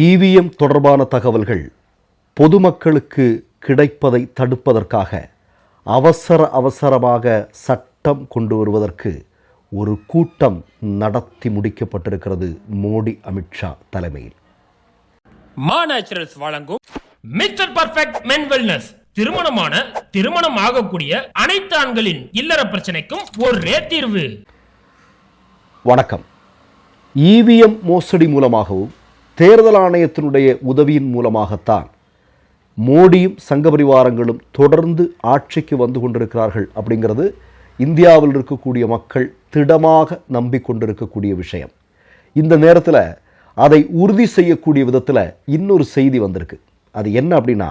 EVM தொடர்பான தகவல்கள் பொதுமக்களுக்கு கிடைப்பதை தடுப்பதற்காக அவசர அவசரமாக சட்டம் கொண்டு வருவதற்கு ஒரு கூட்டம் நடத்தி முடிக்கப்பட்டிருக்கிறது மோடி அமித்ஷா தலைமையில். மா நேச்சுரல்ஸ் வழங்கும் மிஸ்டர் பர்ஃபெக்ட் மென் வெல்னஸ் திருமணமான திருமணம் ஆகக்கூடிய அனைத்து ஆண்களின் இல்லற பிரச்சனைக்கும் ஒரே தீர்வு. வணக்கம். இவிஎம் மோசடி மூலமாகவும் தேர்தல் ஆணையத்தினுடைய உதவியின் மூலமாகத்தான் மோடியும் சங்க பரிவாரங்களும் தொடர்ந்து ஆட்சிக்கு வந்து கொண்டிருக்கிறார்கள் அப்படிங்கிறது இந்தியாவில் இருக்கக்கூடிய மக்கள் திடமாக நம்பிக்கொண்டிருக்கக்கூடிய விஷயம். இந்த நேரத்தில் அதை உறுதி செய்யக்கூடிய விதத்தில் இன்னொரு செய்தி வந்திருக்கு. அது என்ன அப்படின்னா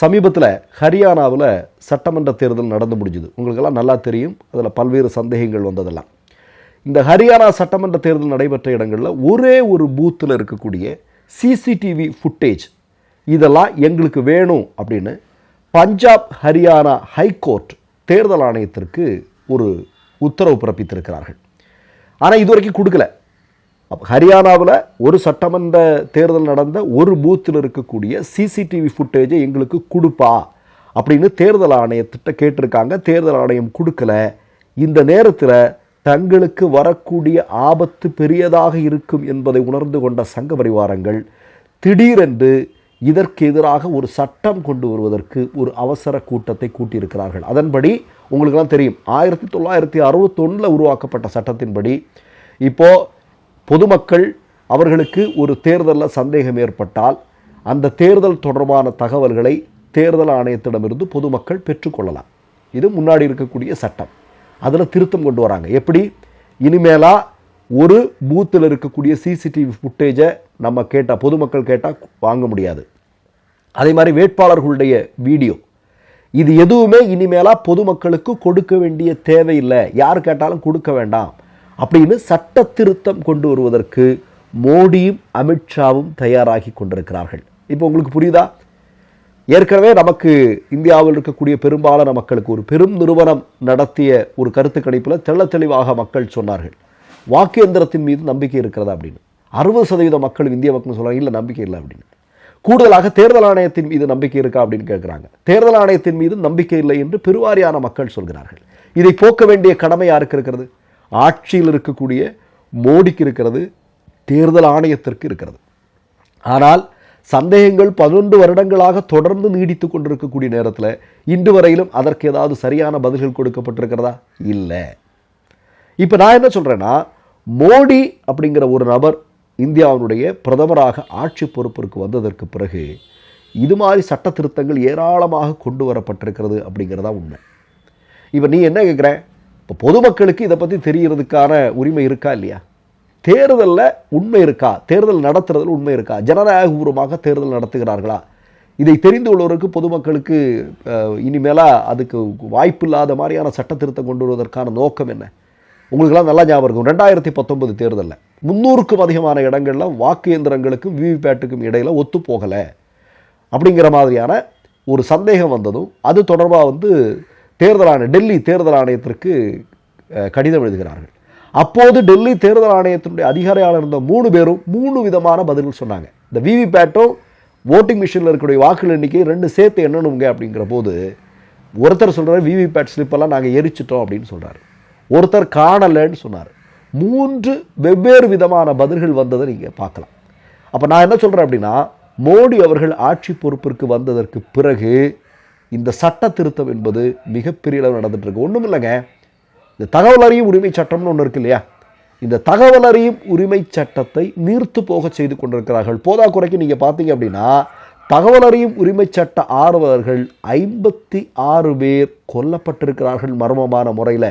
சமீபத்தில் ஹரியானாவில் சட்டமன்ற தேர்தல் நடந்து முடிஞ்சுது. உங்களுக்கெல்லாம் நல்லா தெரியும். அதில் பல்வேறு சந்தேகங்கள் வந்ததெல்லாம். இந்த ஹரியானா சட்டமன்ற தேர்தல் நடைபெற்ற இடங்களில் ஒரே ஒரு பூத்தில் இருக்கக்கூடிய சிசிடிவி ஃபுட்டேஜ் இதெல்லாம் எங்களுக்கு வேணும் அப்படின்னு பஞ்சாப் ஹரியானா ஹைகோர்ட் தேர்தல் ஆணையத்திற்கு ஒரு உத்தரவு பிறப்பித்திருக்கிறார்கள். ஆனால் இதுவரைக்கும் கொடுக்கல. அப்போ ஹரியானாவில் ஒரு சட்டமன்ற தேர்தல் நடந்த ஒரு பூத்தில் இருக்கக்கூடிய சிசிடிவி ஃபுட்டேஜை எங்களுக்கு கொடுப்பா அப்படின்னு தேர்தல் ஆணையத்திட்ட கேட்டிருக்காங்க. தேர்தல் ஆணையம் கொடுக்கல. இந்த நேரத்தில் தங்களுக்கு வரக்கூடிய ஆபத்து பெரியதாக இருக்கும் என்பதை உணர்ந்து கொண்ட சங்க பரிவாரங்கள் திடீரென்று இதற்கு எதிராக ஒரு சட்டம் கொண்டு வருவதற்கு ஒரு அவசர கூட்டத்தை கூட்டியிருக்கிறார்கள். அதன்படி உங்களுக்கெல்லாம் தெரியும் ஆயிரத்தி தொள்ளாயிரத்தி அறுபத்தொன்னில் உருவாக்கப்பட்ட சட்டத்தின்படி இப்போது பொதுமக்கள் அவர்களுக்கு ஒரு தேர்தலில் சந்தேகம் ஏற்பட்டால் அந்த தேர்தல் தொடர்பான தகவல்களை தேர்தல் ஆணையத்திடமிருந்து பொதுமக்கள் பெற்றுக்கொள்ளலாம். இது முன்னாடி இருக்கக்கூடிய சட்டம். அதில் திருத்தம் கொண்டு வராங்க. எப்படி? இனிமேலாக ஒரு பூத்தில் இருக்கக்கூடிய சிசிடிவி ஃபுட்டேஜை நம்ம கேட்டால் பொதுமக்கள் கேட்டால் வாங்க முடியாது. அதே மாதிரி வேட்பாளர்களுடைய வீடியோ. இது எதுவுமே இனிமேலாக பொதுமக்களுக்கு கொடுக்க வேண்டிய தேவையில்லை யார் கேட்டாலும் கொடுக்க வேண்டாம். அப்படின்னு சட்ட திருத்தம் கொண்டு வருவதற்கு மோடியும் அமித்ஷாவும் தயாராகி கொண்டிருக்கிறார்கள். இப்போ உங்களுக்கு புரியுதா? ஏற்கனவே நமக்கு இந்தியாவில் இருக்கக்கூடிய பெரும்பாலான மக்களுக்கு ஒரு பெரும் நிறுவனம் நடத்திய ஒரு கருத்து கணிப்பில் தெள்ள தெளிவாக மக்கள் சொன்னார்கள். வாக்கு எந்திரத்தின் மீது நம்பிக்கை இருக்கிறதா அப்படின்னு. அறுபது சதவீத மக்கள் இந்திய மக்கள் சொல்கிறாங்க இல்லை நம்பிக்கை இல்லை அப்படின்னு. கூடுதலாக தேர்தல் ஆணையத்தின் மீது நம்பிக்கை இருக்கா அப்படின்னு கேட்குறாங்க தேர்தல் ஆணையத்தின் மீது நம்பிக்கை இல்லை என்று பெருவாரியான மக்கள் சொல்கிறார்கள். இதை போக்க வேண்டிய கடமை யாருக்கு இருக்கிறது? ஆட்சியில் இருக்கக்கூடிய மோடிக்கு இருக்கிறது தேர்தல் ஆணையத்திற்கு இருக்கிறது. ஆனால் சந்தேகங்கள் பதினொன்று வருடங்களாக தொடர்ந்து நீடித்து கொண்டிருக்கக்கூடிய நேரத்தில் இன்று வரையிலும் அதற்கு ஏதாவது சரியான பதில்கள் கொடுக்கப்பட்டிருக்கிறதா? இல்லை. இப்போ நான் என்ன சொல்கிறேன்னா மோடி அப்படிங்கிற ஒரு நபர் இந்தியாவினுடைய பிரதமராக ஆட்சி பொறுப்பிற்கு வந்ததற்கு பிறகு இது மாதிரி சட்ட திருத்தங்கள் ஏராளமாக கொண்டு வரப்பட்டிருக்கிறது அப்படிங்கிறதா உண்மை. இப்போ நீ என்ன கேட்குற இப்போ பொதுமக்களுக்கு இதை பற்றி தெரிகிறதுக்கான உரிமை இருக்கா இல்லையா? தேர்தலில் உண்மை இருக்கா? தேர்தல் நடத்துறதில் உண்மை இருக்கா? ஜனநாயகபூர்வமாக தேர்தல் நடத்துகிறார்களா? இதை தெரிந்து கொள்வதற்கு பொதுமக்களுக்கு இனிமேலாக அதுக்கு வாய்ப்பு இல்லாத மாதிரியான சட்ட திருத்தம் கொண்டு வருவதற்கான நோக்கம் என்ன? உங்களுக்கெல்லாம் நல்லா ஞாபகம் இருக்கும். ரெண்டாயிரத்தி பத்தொன்பது தேர்தலில் முந்நூறுக்கும் அதிகமான இடங்களில் வாக்கு இயந்திரங்களுக்கும் விவிபேட்டுக்கும் இடையில் ஒத்து போகலை. அப்படிங்கிற மாதிரியான ஒரு சந்தேகம் வந்ததும் அது தொடர்பாக வந்து தேர்தல் ஆணைய டெல்லி தேர்தல் ஆணையத்திற்கு கடிதம் எழுதுகிறார்கள். அப்போது டெல்லி தேர்தல் ஆணையத்தினுடைய அதிகாரியாளர் இருந்த மூணு பேரும் மூணு விதமான பதில்கள் சொன்னாங்க. இந்த விவிபேட்டும் ஓட்டிங் மிஷினில் இருக்கக்கூடிய வாக்குகள் எண்ணிக்கை ரெண்டு சேர்த்து எண்ணணுங்க அப்படிங்கிற போது ஒருத்தர் சொல்கிறார் விவிபேட் ஸ்லிப்பெல்லாம் நாங்கள் எரிச்சிட்டோம் அப்படின்னு சொல்கிறார் ஒருத்தர் காணலைன்னு சொன்னார். மூன்று வெவ்வேறு விதமான பதில்கள் வந்ததை நீங்கள் பார்க்கலாம். அப்போ நான் என்ன சொல்கிறேன் அப்படின்னா மோடி அவர்கள் ஆட்சி பொறுப்பிற்கு வந்ததற்கு பிறகு இந்த சட்ட திருத்தம் என்பது மிகப்பெரிய அளவு நடந்துகிட்ருக்கு ஒன்றும் இல்லைங்க இந்த தகவல் அறியும் உரிமை சட்டம்னு ஒன்று இருக்கு இல்லையா? இந்த தகவல் அறியும் உரிமை சட்டத்தை நீர்த்து போக செய்து கொண்டிருக்கிறார்கள். போதாக்குறைக்கு நீங்கள் பார்த்தீங்க அப்படின்னா தகவல் அறியும் உரிமை சட்ட ஆர்வலர்கள் ஐம்பத்தி ஆறு பேர் கொல்லப்பட்டிருக்கிறார்கள் மர்மமான முறையில்.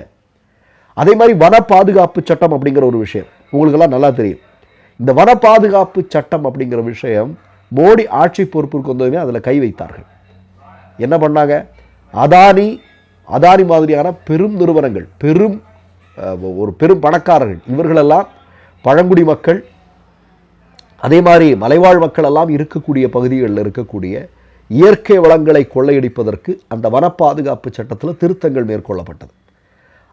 அதே மாதிரி வன பாதுகாப்பு சட்டம் அப்படிங்கிற ஒரு விஷயம். உங்களுக்கெல்லாம் நல்லா தெரியும். இந்த வன பாதுகாப்பு சட்டம் அப்படிங்கிற விஷயம் மோடி ஆட்சி பொறுப்பிற்கு வந்ததுமே அதில் கை வைத்தார்கள். என்ன பண்ணாங்க? அதானி அதானி மாதிரியான பெரும் நிறுவனங்கள் பெரும் ஒரு பெரும் பணக்காரர்கள் இவர்களெல்லாம் பழங்குடி மக்கள் அதே மாதிரி மலைவாழ் மக்கள் எல்லாம் இருக்கக்கூடிய பகுதிகளில் இருக்கக்கூடிய இயற்கை வளங்களை கொள்ளையடிப்பதற்கு அந்த வன பாதுகாப்பு சட்டத்தில் திருத்தங்கள் மேற்கொள்ளப்பட்டது.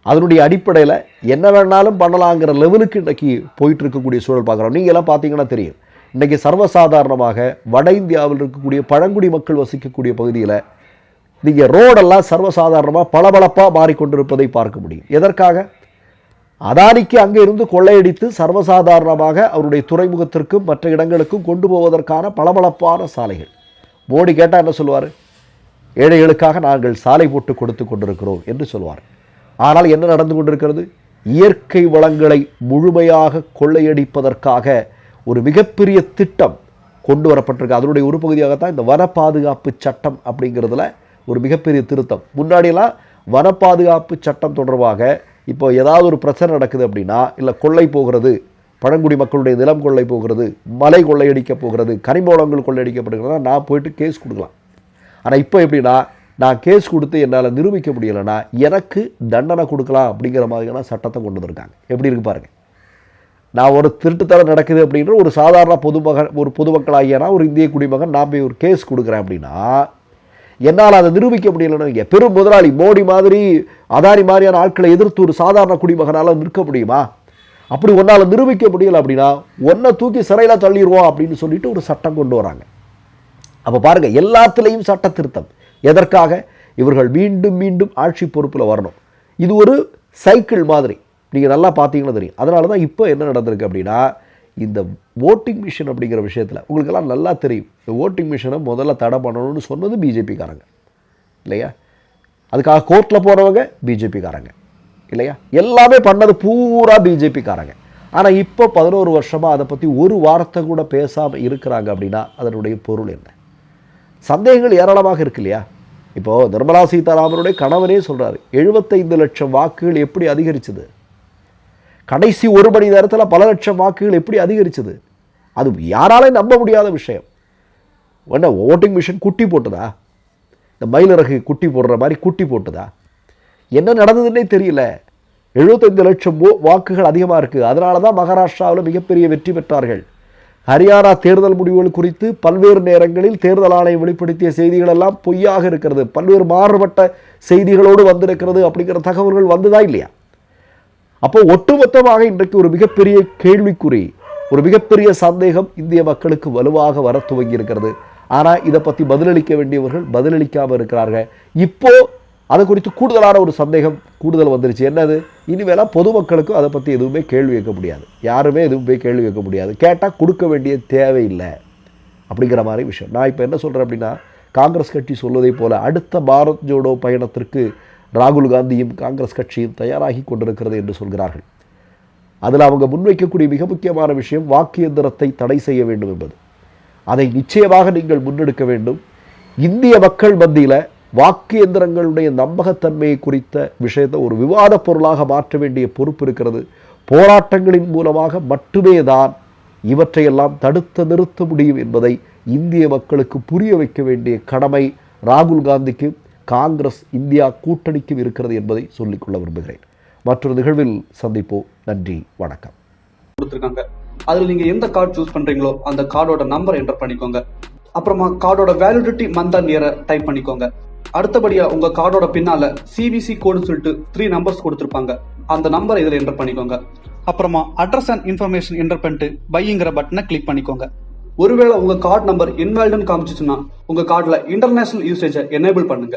அதனுடைய அடிப்படையில் என்ன வேணாலும் பண்ணலாங்கிற லெவலுக்கு இன்றைக்கி போயிட்டு இருக்கக்கூடிய சூழல் பார்க்குறோம். நீங்கள் எல்லாம் பார்த்தீங்கன்னா தெரியும். இன்றைக்கி சர்வசாதாரணமாக வட இந்தியாவில் இருக்கக்கூடிய பழங்குடி மக்கள் வசிக்கக்கூடிய பகுதியில் நீங்கள் ரோடெல்லாம் சர்வசாதாரணமாக பளபளப்பாக மாறிக்கொண்டிருப்பதை பார்க்க முடியும். எதற்காக? அதானிக்கு அங்கே இருந்து கொள்ளையடித்து சர்வசாதாரணமாக அவருடைய துறைமுகத்திற்கும் மற்ற இடங்களுக்கும் கொண்டு போவதற்கான பளபளப்பான சாலைகள். மோடி கேட்டால் என்ன சொல்லுவார்? ஏழைகளுக்காக நாங்கள் சாலை போட்டு கொடுத்து கொண்டிருக்கிறோம் என்று சொல்வார் ஆனால் என்ன நடந்து கொண்டிருக்கிறது? இயற்கை வளங்களை முழுமையாக கொள்ளையடிப்பதற்காக ஒரு மிகப்பெரிய திட்டம் கொண்டு வரப்பட்டிருக்கு. அதனுடைய ஒரு பகுதியாகத்தான் இந்த வன பாதுகாப்பு சட்டம் அப்படிங்கிறதுல ஒரு மிகப்பெரிய திருத்தம். முன்னாடியெல்லாம் வன பாதுகாப்பு சட்டம் தொடர்பாக இப்போ ஏதாவது ஒரு பிரச்சனை நடக்குது அப்படின்னா இல்லை கொள்ளை போகிறது பழங்குடி மக்களுடைய நிலம் கொள்ளை போகிறது மலை கொள்ளையடிக்க போகிறது கனிம வளங்கள் கொள்ளையடிக்கப்படுகிறதா நான் போயிட்டு கேஸ் கொடுக்கலாம். ஆனால் இப்போ எப்படின்னா நான் கேஸ் கொடுத்து என்னால் நிரூபிக்க முடியலைன்னா எனக்கு தண்டனை கொடுக்கலாம் அப்படிங்கிற மாதிரியான சட்டத்தை கொண்டு வந்திருக்காங்க. எப்படி இருக்கு பாருங்க. நான் ஒரு திருட்டுத்தனம் நடக்குது அப்படின்ற ஒரு சாதாரண பொதுமகன் ஒரு பொதுமக்களாகியனா ஒரு இந்திய குடிமகன் நான் போய் ஒரு கேஸ் கொடுக்குறேன் அப்படின்னா என்னால் அதை நிரூபிக்க முடியலைன்னு பெரும் முதலாளி மோடி மாதிரி அதானி மாதிரியான ஆட்களை எதிர்த்து ஒரு சாதாரண குடிமகனால் நிற்க முடியுமா? அப்படி ஒன்றால் நிரூபிக்க முடியல அப்படின்னா ஒன்றை தூக்கி சிறையில் தள்ளிடுவோம் அப்படின்னு சொல்லிட்டு ஒரு சட்டம் கொண்டு வராங்க. அப்போ பாருங்கள் எல்லாத்துலேயும் சட்ட திருத்தம் எதற்காக? இவர்கள் மீண்டும் மீண்டும் ஆட்சி பொறுப்பில் வரணும். இது ஒரு சைக்கிள் மாதிரி. நீங்கள் நல்லா பார்த்தீங்கன்னா தெரியும். அதனால தான் இப்போ என்ன நடந்திருக்கு அப்படின்னா இந்த ஓட்டிங் மிஷின் அப்படிங்கிற விஷயத்தில் உங்களுக்கெல்லாம் நல்லா தெரியும். இந்த ஓட்டிங் மிஷினை முதல்ல தடை பண்ணணும்னு சொன்னது பிஜேபிக்காரங்க இல்லையா? அதுக்காக கோர்ட்டில் போகிறவங்க பிஜேபிக்காரங்க இல்லையா? எல்லாமே பண்ணது பூரா பிஜேபிக்காரங்க ஆனால் இப்போ பதினோரு வருஷமாக அதை பற்றி ஒரு வார்த்தை கூட பேசாமல் இருக்கிறாங்க அப்படின்னா அதனுடைய பொருள் என்ன? சந்தேகங்கள் ஏராளமாக இருக்கு இல்லையா? இப்போது நிர்மலா சீதாராமனுடைய கணவனே சொல்கிறாரு எழுபத்தைந்து லட்சம் வாக்குகள் எப்படி அதிகரிச்சது? கடைசி ஒரு மணி நேரத்தில் பல லட்சம் வாக்குகள் எப்படி அதிகரிச்சது? அது யாராலையும் நம்ப முடியாத விஷயம். என்ன ஓட்டிங் மிஷின் குட்டி போட்டுதா? இந்த மயிலிறகு குட்டி போடுற மாதிரி குட்டி போட்டுதா? என்ன நடந்ததுன்னே தெரியல. எழுபத்தைந்து லட்சம் வாக்குகள் அதிகமாக இருக்குது அதனால தான் மகாராஷ்டிராவில் மிகப்பெரிய வெற்றி பெற்றார்கள். ஹரியானா தேர்தல் முடிவுகள் குறித்து பல்வேறு நேரங்களில் தேர்தல் ஆணையம் வெளிப்படுத்திய செய்திகள் எல்லாம் பொய்யாக இருக்கிறது. பல்வேறு மாறுபட்ட செய்திகளோடு வந்திருக்கிறது அப்படிங்கிற தகவல்கள் வந்ததா இல்லையா? அப்போ ஒட்டுமொத்தமாக இன்றைக்கு ஒரு மிகப்பெரிய கேள்விக்குறி ஒரு மிகப்பெரிய சந்தேகம் இந்திய மக்களுக்கு வலுவாக வர துவங்கி இருக்கிறது ஆனால் இதை பற்றி பதிலளிக்க வேண்டியவர்கள் பதிலளிக்காமல் இருக்கிறார்கள். இப்போ அதை குறித்து கூடுதலான ஒரு சந்தேகம் கூடுதல் வந்துருச்சு. என்னது? இனிமேலாம் பொதுமக்களுக்கும் அதை பற்றி எதுவுமே கேள்வி கேட்க முடியாது. யாருமே எதுவுமே கேள்வி கேட்க முடியாது. கேட்டால் கொடுக்க வேண்டிய தேவையில்லை அப்படிங்கிற மாதிரி விஷயம். நான் இப்போ என்ன சொல்கிறேன் அப்படின்னா காங்கிரஸ் கட்சி சொல்வதை போல் அடுத்த பாரத் ஜோடோ பயணத்திற்கு ராகுல் காந்தியும் காங்கிரஸ் கட்சியும் தயாராகி கொண்டிருக்கிறது என்று சொல்கிறார்கள். அதில் அவங்க முன்வைக்கக்கூடிய மிக முக்கியமான விஷயம் வாக்கு எந்திரத்தை தடை செய்ய வேண்டும் என்பது. அதை நிச்சயமாக நீங்கள் முன்னெடுக்க வேண்டும். இந்திய மக்கள் மத்தியில் வாக்கு எந்திரங்களுடைய நம்பகத்தன்மையை குறித்த விஷயத்தை ஒரு விவாத பொருளாக மாற்ற வேண்டிய பொறுப்பு இருக்கிறது. போராட்டங்களின் மூலமாக மட்டுமே தான் இவற்றையெல்லாம் தடுத்து நிறுத்த முடியும் என்பதை இந்திய மக்களுக்கு புரிய வைக்க வேண்டிய கடமை ராகுல் காந்திக்கு காங்கிரஸ் இந்தியா கூட்டணிக்கும் இருக்கிறது என்பதை சொல்லிக்கொள்ள விரும்புகிறேன். மற்றொரு நிகழ்வில் சந்திப்போம். நன்றி வணக்கம். கொடுத்துருக்காங்க. அதில் நீங்கள் எந்த கார்டு சூஸ் பண்ணுறீங்களோ அந்த கார்டோட நம்பர் என்டர் பண்ணிக்கோங்க. அப்புறமா கார்டோட வேலிடிட்டி மந்த் அண்ட் இயரை டைப் பண்ணிக்கோங்க. அடுத்தபடியா உங்க கார்டோட பின்னால சிபிசி கோடுன்னு சொல்லிட்டு த்ரீ நம்பர்ஸ் கொடுத்துருப்பாங்க. அந்த நம்பரை இதில் என்டர் பண்ணிக்கோங்க. அப்புறமா அட்ரஸ் அண்ட் இன்ஃபர்மேஷன் என்டர் பண்ணிட்டு பைங்கிற பட்டனை கிளிக் பண்ணிக்கோங்க. ஒருவேளை உங்க கார்டு நம்பர் இன்வால்டுன்னு காமிச்சிச்சுன்னா உங்க கார்டுல இன்டர்நேஷனல் யூசேஜை எனேபிள் பண்ணுங்க.